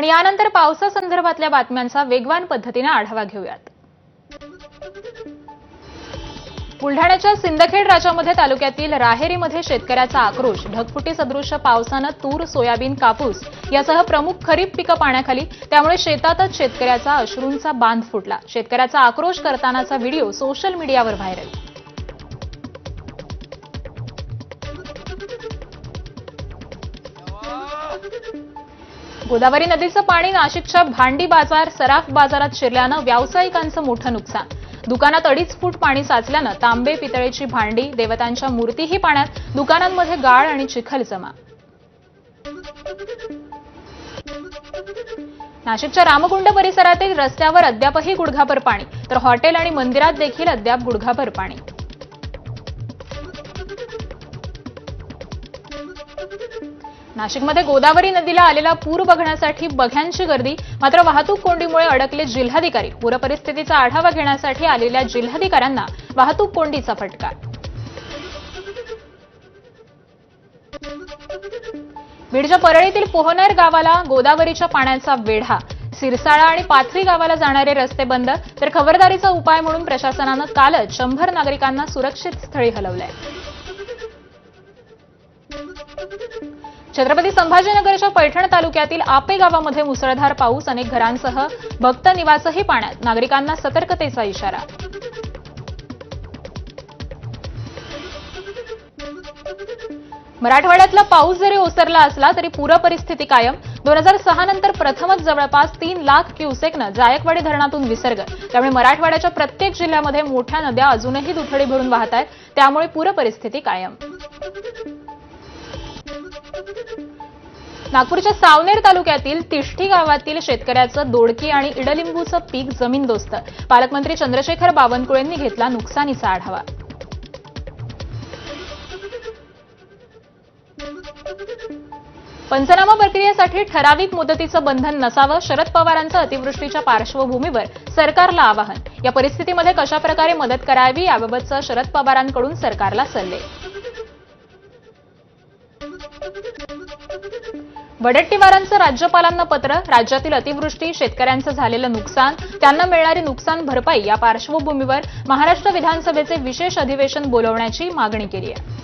आणि यानंतर पावसासंदर्भातल्या बातम्यांचा वेगवान पद्धतीने आढावा घेऊयात. बुलढाण्याच्या सिंदखेड राजामध्ये तालुक्यातील राहेरीमध्ये शेतकऱ्याचा आक्रोश ढगफुटी सदृश पावसानं तूर सोयाबीन कापूस यासह प्रमुख खरीप पिकं पाण्याखाली त्यामुळे शेतातच शेतकऱ्याचा अश्रूंचा बांध फुटला. शेतकऱ्याचा आक्रोश करतानाचा व्हिडिओ सोशल मीडियावर व्हायरल. गोदावरी नदीचं पाणी नाशिकच्या भांडी बाजार सराफ बाजारात शिरल्यानं व्यावसायिकांचं मोठं नुकसान. दुकानात अडीच फूट पाणी साचल्यानं तांबे पितळेची भांडी देवतांच्या मूर्तीही पाण्यात दुकानांमध्ये गाळ आणि चिखल जमा. नाशिकच्या रामकुंड परिसरातील रस्त्यावर अद्यापही गुडघाभर पाणी तर हॉटेल आणि मंदिरात देखील अद्याप गुडघाभर पाणी. नाशिकमध्ये गोदावरी नदीला आलेला पूर बघण्यासाठी बघ्यांची गर्दी. मात्र वाहतूक कोंडीमुळे अडकले जिल्हाधिकारी. पूरपरिस्थितीचा आढावा घेण्यासाठी आलेल्या जिल्हाधिकाऱ्यांना वाहतूक कोंडीचा फटका. बीडच्या परळीतील पोहनेर गावाला गोदावरीच्या पाण्याचा वेढा. सिरसाळा आणि पाथरी गावाला जाणारे रस्ते बंद. तर खबरदारीचा उपाय म्हणून प्रशासनानं कालच शंभर नागरिकांना सुरक्षित स्थळी हलवलंय. छत्रपती संभाजीनगरच्या पैठण तालुक्यातील आपे गावामध्ये मुसळधार पाऊस अनेक घरांसह भक्त निवासही पाण्यात. नागरिकांना सतर्कतेचा इशारा. मराठवाड्यातला पाऊस जरी ओसरला असला तरी पूर परिस्थिती कायम. दोन हजार सहा नंतर प्रथमच जवळपास तीन लाख क्युसेकनं जायकवाडी धरणातून विसर्ग. त्यामुळे मराठवाड्याच्या प्रत्येक जिल्ह्यामध्ये मोठ्या नद्या अजूनही दुथडी भरून वाहत आहेत. त्यामुळे पूर परिस्थिती कायम. नागपूरच्या सावनेर तालुक्यातील तिष्ठी गावातील शेतकऱ्याचं दोडकी आणि इडलिंबूचं पीक जमीनदोस्त पालकमंत्री चंद्रशेखर बावनकुळेंनी घेतला नुकसानीचा आढावा. पंचनामा प्रक्रियेसाठी ठराविक मुदतीचं बंधन नसावं शरद पवारांचं अतिवृष्टीच्या पार्श्वभूमीवर सरकारला आवाहन. या परिस्थितीमध्ये कशाप्रकारे मदत करावी याबाबतचं शरद पवारांकडून सरकारला सल्ले. वडेट्टीवारांचं राज्यपालांना पत्र राज्यातील अतिवृष्टी शेतकऱ्यांचं झालेलं नुकसान त्यांना मिळणारी नुकसान भरपाई या पार्श्वभूमीवर महाराष्ट्र विधानसभेचे विशेष अधिवेशन बोलवण्याची मागणी केली आहे.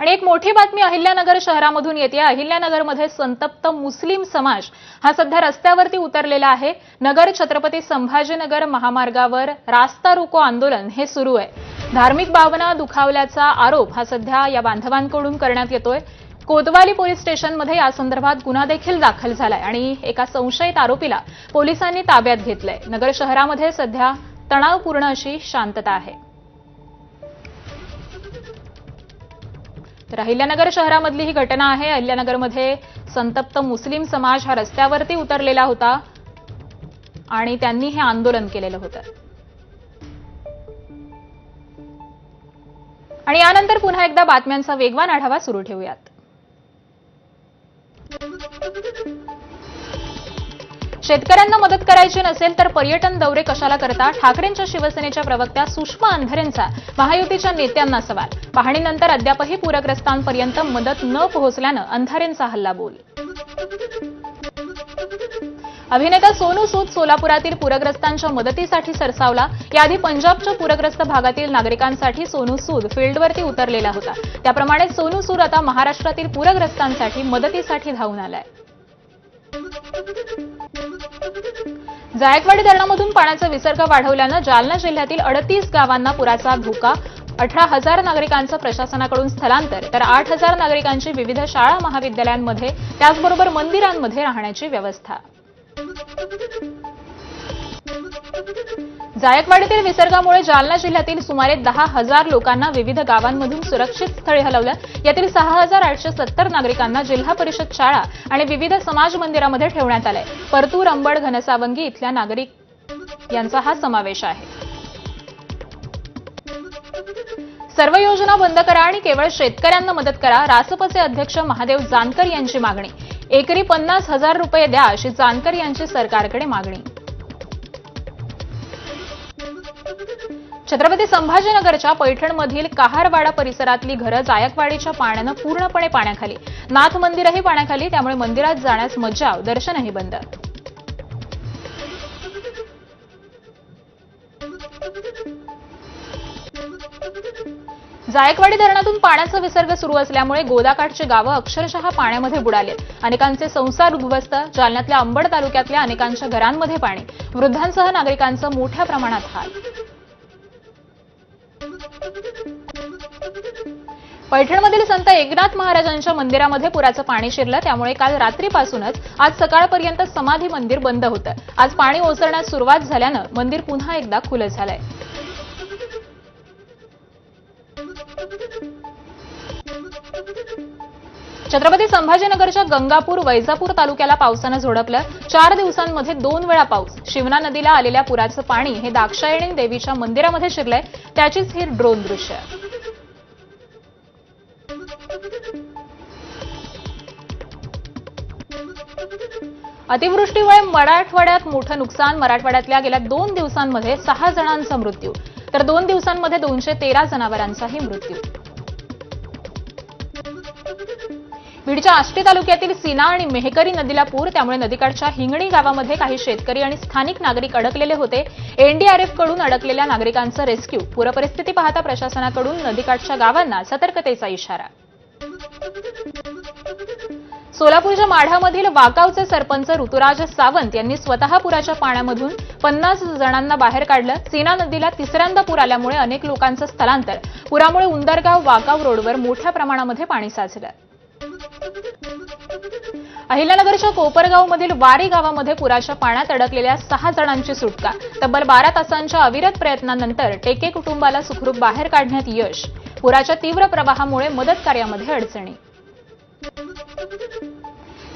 आणि एक मोठी बातमी अहिल्यानगर शहरामधून येते. अहिल्यानगरमध्ये संतप्त मुस्लिम समाज हा सध्या रस्त्यावरती उतरलेला आहे. नगर छत्रपती संभाजीनगर महामार्गावर रास्ता रोको आंदोलन हे सुरू आहे. धार्मिक भावना दुखावल्याचा आरोप हा सध्या या बांधवांकडून करण्यात येतोय. कोतवाली पोलीस स्टेशनमध्ये या संदर्भात गुन्हा देखील दाखल झालाय आणि एका संशयित आरोपीला पोलिसांनी ताब्यात घेतलंय. नगर शहरामध्ये सध्या तणावपूर्ण अशी शांतता आहे. तर अहिल्यानगर शहरामधली ही घटना आहे. अहिल्यानगरमध्ये संतप्त मुस्लिम समाज हा रस्त्यावरती उतरलेला होता आणि त्यांनी हे आंदोलन केलेलं होतं. आणि यानंतर पुन्हा एकदा बातम्यांचा वेगवान आढावा सुरू ठेवूयात. शेतकऱ्यांना मदत करायची नसेल तर पर्यटन दौरे कशाला करता ठाकरेंच्या शिवसेनेच्या प्रवक्त्या सुषमा अंधारेंचा महायुतीच्या नेत्यांना सवाल. पाहणीनंतर अद्यापही पूरग्रस्तांपर्यंत मदत न पोहोचल्यानं अंधारेंचा हल्ला बोल. अभिनेता सोनू सूद सोलापुरातील पूरग्रस्तांच्या मदतीसाठी सरसावला. याआधी पंजाबच्या पूरग्रस्त भागातील नागरिकांसाठी सोनू सूद फील्डवरती उतरलेला होता. त्याप्रमाणे सोनू सूद आता महाराष्ट्रातील पूरग्रस्तांसाठी मदतीसाठी धावून आलाय. जायकवाडी धरणामधून पाण्याचा विसर्ग वाढवल्यानं जालना जिल्ह्यातील अडतीस गावांना पुराचा धोका. अठरा हजार नागरिकांचं प्रशासनाकडून स्थलांतर तर आठ हजार नागरिकांची विविध शाळा महाविद्यालयांमध्ये त्याचबरोबर मंदिरांमध्ये राहण्याची व्यवस्था. जायकवाडीतील विसर्गामुळे जालना जिल्ह्यातील सुमारे दहा हजार लोकांना विविध गावांमधून सुरक्षित स्थळी हलवलं. यातील सहा हजार आठशे सत्तर नागरिकांना जिल्हा परिषद शाळा आणि विविध समाज मंदिरामध्ये ठेवण्यात आलंय. परतूर अंबड घनसावंगी इथल्या नागरिक यांचा हा समावेश आहे. सर्व योजना बंद करा आणि केवळ शेतकऱ्यांना मदत करा रासपचे अध्यक्ष महादेव जानकर यांची मागणी. एकरी पन्नास हजार रुपये द्या अशी जानकर यांची सरकारकडे मागणी. छत्रपती संभाजीनगरच्या पैठणमधील कहारवाडा परिसरातली घरं जायकवाडीच्या पाण्यानं पूर्णपणे पाण्याखाली. नाथ मंदिरही पाण्याखाली त्यामुळे मंदिरात जाण्यास मज्जाव दर्शनही बंद. जायकवाडी धरणातून पाण्याचा विसर्ग सुरू असल्यामुळे गोदाकाठची गावं अक्षरशः पाण्यामध्ये बुडाली. अनेकांचे संसार उद्ध्वस्त जालन्यातल्या अंबड तालुक्यातल्या अनेकांच्या घरांमध्ये पाणी. वृद्धांसह नागरिकांचं मोठ्या प्रमाणात हाल. पैठणमधील संत एकनाथ महाराजांच्या मंदिरामध्ये पुराचं पाणी शिरलं. त्यामुळे काल रात्रीपासूनच आज सकाळपर्यंत समाधी मंदिर बंद होतं. आज पाणी ओसरण्यास सुरुवात झाल्यानं मंदिर पुन्हा एकदा खुलं झालंय. छत्रपती संभाजीनगरच्या गंगापूर वैजापूर तालुक्याला पावसानं झोडपलं. चार दिवसांमध्ये दोन वेळा पाऊस. शिवना नदीला आलेल्या पुराचं पाणी हे दाक्षायणी देवीच्या मंदिरामध्ये शिरलंय. त्याचीच ही ड्रोन दृश्य. अतिवृष्टीमुळे मराठवाड्यात मोठं नुकसान. मराठवाड्यातल्या गेल्या दोन दिवसांमध्ये सहा जणांचा मृत्यू. तर दोन दिवसांमध्ये दोनशे तेरा जनावरांचाही मृत्यू. बीडच्या आष्टी तालुक्यातील सीना आणि मेहकरी नदीला पूर त्यामुळे नदीकाठच्या हिंगणी गावामध्ये काही शेतकरी आणि स्थानिक नागरिक अडकलेले होते. एनडीआरएफकडून अडकलेल्या नागरिकांचं रेस्क्यू. पूरपरिस्थिती पाहता प्रशासनाकडून नदीकाठच्या गावांना सतर्कतेचा इशारा. सोलापूरच्या माढामधील वाकावचे सरपंच ऋतुराज सावंत यांनी स्वतः पुराच्या पाण्यामधून पन्नास जणांना बाहेर काढलं. सीना नदीला तिसऱ्यांदा पूर आल्यामुळे अनेक लोकांचं स्थलांतर. पुरामुळे उंदरगाव वाकाव रोडवर मोठ्या प्रमाणामध्ये पाणी साचलं. अहिल्यानगरच्या कोपरगावमधील वारी गावामध्ये पुराच्या पाण्यात अडकलेल्या सहा जणांची सुटका. तब्बल बारा तासांच्या अविरत प्रयत्नानंतर टेके कुटुंबाला सुखरूप बाहेर काढण्यात यश. पुराच्या तीव्र प्रवाहामुळे मदत कार्यामध्ये अडचणी.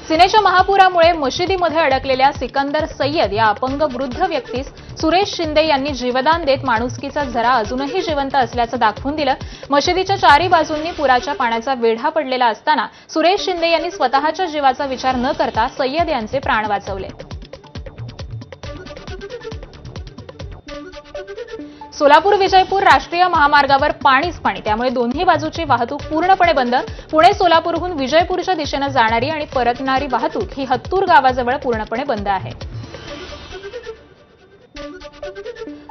सिनेच्या महापुरामुळे मशिदीमध्ये अडकलेल्या सिकंदर सय्यद या अपंग वृद्ध व्यक्तीस सुरेश शिंदे यांनी जीवदान देत माणुसकीचा झरा अजूनही जिवंत असल्याचं दाखवून दिलं. मशिदीच्या चारी बाजूंनी पुराच्या पाण्याचा वेढा पडलेला असताना सुरेश शिंदे यांनी स्वतःच्या जीवाचा विचार न करता सय्यद यांचे प्राण वाचवले. सोलापूर विजयपूर राष्ट्रीय महामार्गावर पाणीच पाणी. त्यामुळे दोन्ही बाजूची वाहतूक पूर्णपणे बंद. पुणे सोलापूरहून विजयपूरच्या दिशेनं जाणारी आणि परतणारी वाहतूक ही हत्तूर गावाजवळ पूर्णपणे बंद आहे.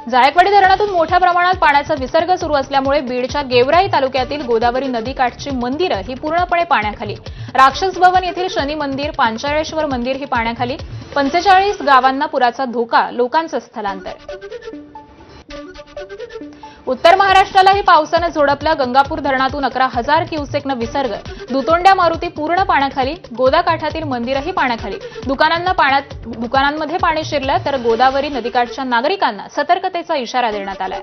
जायकवाडी धरणातून मोठ्या प्रमाणात पाण्याचा विसर्ग सुरू असल्यामुळे बीडच्या गेवराई तालुक्यातील गोदावरी नदीकाठची मंदिरं ही पूर्णपणे पाण्याखाली. राक्षस भवन येथील शनी मंदिर पांचाळेश्वर मंदिर ही पाण्याखाली. पंचेचाळीस गावांना पुराचा धोका लोकांचं स्थलांतर. उत्तर महाराष्ट्रालाही पावसानं झोडपलं. गंगापूर धरणातून अकरा हजार क्युसेकनं विसर्ग. दुतोंड्या मारुती पूर्ण पाण्याखाली गोदाकाठातील मंदिरही पाण्याखाली. दुकानांना पाण्यात दुकानांमध्ये पाणी शिरलं तर गोदावरी नदीकाठच्या नागरिकांना सतर्कतेचा इशारा देण्यात आलाय.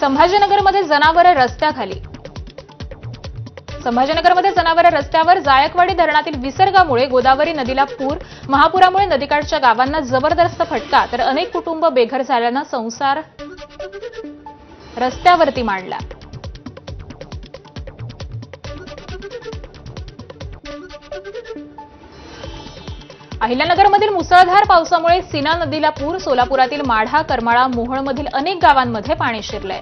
संभाजीनगरमध्ये जनावरं रस्त्याखाली. संभाजीनगरमध्ये जनावरं रस्त्यावर जायकवाडी धरणातील विसर्गामुळे गोदावरी नदीला पूर महापुरामुळे नदीकाठच्या गावांना जबरदस्त फटका तर अनेक कुटुंब बेघर झाल्यानं संसार रस्त्यावरती मांडला. अहिल्यानगरमधील मुसळधार पावसामुळे सीना नदीला पूर सोलापुरातील माढा करमाळा मोहोळमधील अनेक गावांमध्ये पाणी शिरलंय.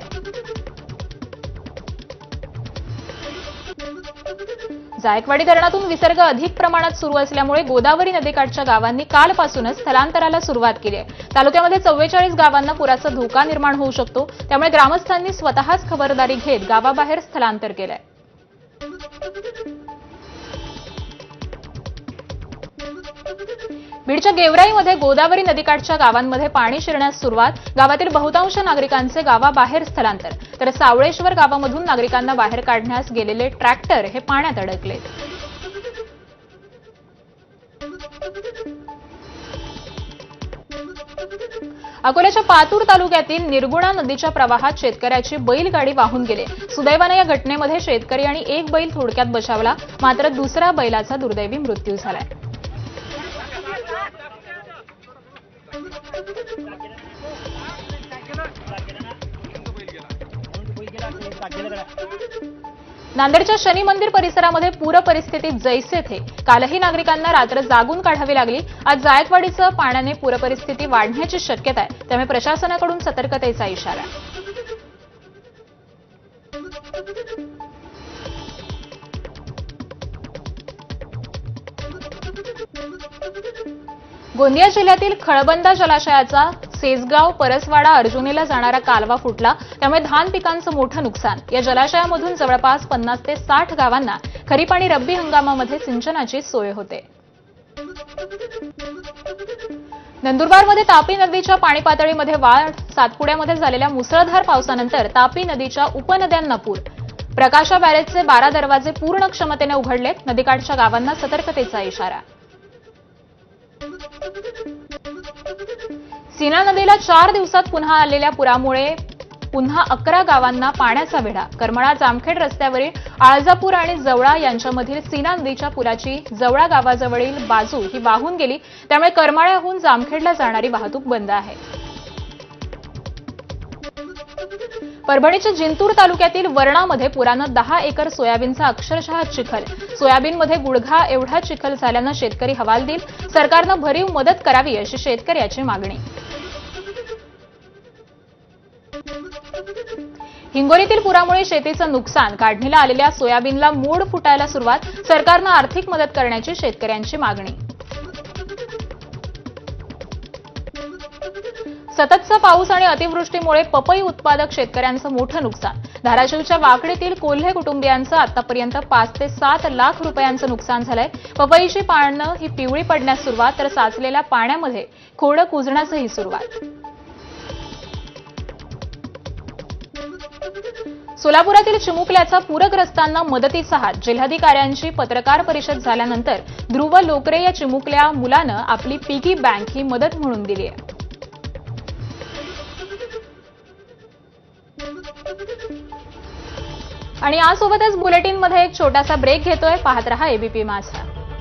जायकवाडी धरणातून विसर्ग अधिक प्रमाणात सुरू असल्यामुळे गोदावरी नदीकाठच्या गावांनी कालपासूनच स्थलांतराला सुरुवात केली आहे. तालुक्यामध्ये चव्वेचाळीस गावांना पुराचा धोका निर्माण होऊ शकतो. त्यामुळे ग्रामस्थांनी स्वतःच खबरदारी घेत गावाबाहेर स्थलांतर केलंय. बीडच्या गेवराईमध्ये गोदावरी नदीकाठच्या गावांमध्ये पाणी शिरण्यास सुरुवात. गावातील बहुतांश नागरिकांचे गावाबाहेर स्थलांतर. तर सावळेश्वर गावामधून नागरिकांना बाहेर काढण्यास गेलेले ट्रॅक्टर हे पाण्यात अडकले. अकोल्याच्या पातूर तालुक्यातील निर्गुणा नदीच्या प्रवाहात शेतकऱ्याची बैलगाडी वाहून गेले. सुदैवानं या घटनेमध्ये शेतकरी आणि एक बैल थोडक्यात बचावला. मात्र दुसऱ्या बैलाचा दुर्दैवी मृत्यू झालाय. नांदेडच्या शनी मंदिर परिसरामध्ये पूर परिस्थिती जैसे थे. कालही नागरिकांना रात्र जागून काढावी लागली. आज जायकवाडीचं पाण्याने पूर परिस्थिती वाढण्याची शक्यता आहे. त्यामुळे प्रशासनाकडून सतर्कतेचा इशारा. गोंदिया जिल्ह्यातील खळबंदा जलाशयाचा सेसगाव परसवाडा अर्जुनीला जाणारा कालवा फुटला. त्यामुळे धान पिकांचं मोठं नुकसान. या जलाशयामधून जवळपास पन्नास ते साठ गावांना खरीप आणि रब्बी हंगामामध्ये सिंचनाची सोय होते. नंदुरबारमध्ये तापी नदीच्या पाणी पातळीमध्ये वाढ. सातपुड्यामध्ये झालेल्या मुसळधार पावसानंतर तापी नदीच्या उपनद्यांना पूर. प्रकाशा बॅरेजचे बारा दरवाजे पूर्ण क्षमतेने उघडलेत. नदीकाठच्या गावांना सतर्कतेचा इशारा. सीना नदीला चार दिवसात पुन्हा आलेल्या पुरामुळे पुन्हा अकरा गावांना पाण्याचा वेढा. करमळा जामखेड रस्त्यावरील आळजापूर आणि जवळा यांच्यामधील सीना नदीच्या पुराची जवळा गावाजवळील बाजू ही वाहून गेली. त्यामुळे करमाळ्याहून जामखेडला जाणारी वाहतूक बंद आहे. परभणीच्या जिंतूर तालुक्यातील वर्णामध्ये पुरानं दहा एकर सोयाबीनचा अक्षरशः चिखल. सोयाबीनमध्ये गुडघा एवढा चिखल झाल्यानं शेतकरी हवालदिल सरकारनं भरीव मदत करावी अशी शेतकऱ्याची मागणी. हिंगोलीतील पुरामुळे शेतीचं नुकसान काढणीला आलेल्या सोयाबीनला मूड फुटायला सुरुवात सरकारनं आर्थिक मदत करण्याची शेतकऱ्यांची मागणी. सततचा पाऊस आणि अतिवृष्टीमुळे पपई उत्पादक शेतकऱ्यांचं मोठं नुकसान. धाराशिवच्या वाकडीतील कोल्हे कुटुंबियांचं आतापर्यंत पाच ते सात लाख रुपयांचं नुकसान झालंय. पपईची पानं ही पिवळी पडण्यास सुरुवात तर साचलेल्या पाण्यामध्ये खोडं कुजण्यासही सुरुवात. सोलापुरातील चिमुकल्याचा पूरग्रस्तांना मदतीचा हात. जिल्हाधिकाऱ्यांची पत्रकार परिषद झाल्यानंतर ध्रुव लोकरे या चिमुकल्या मुलानं आपली पिगी बँक ही मदत म्हणून दिली आहे. आणि यासोबतच बुलेटिनमध्ये एक छोटासा ब्रेक घेतोय. पाहत रहा एबीपी माझा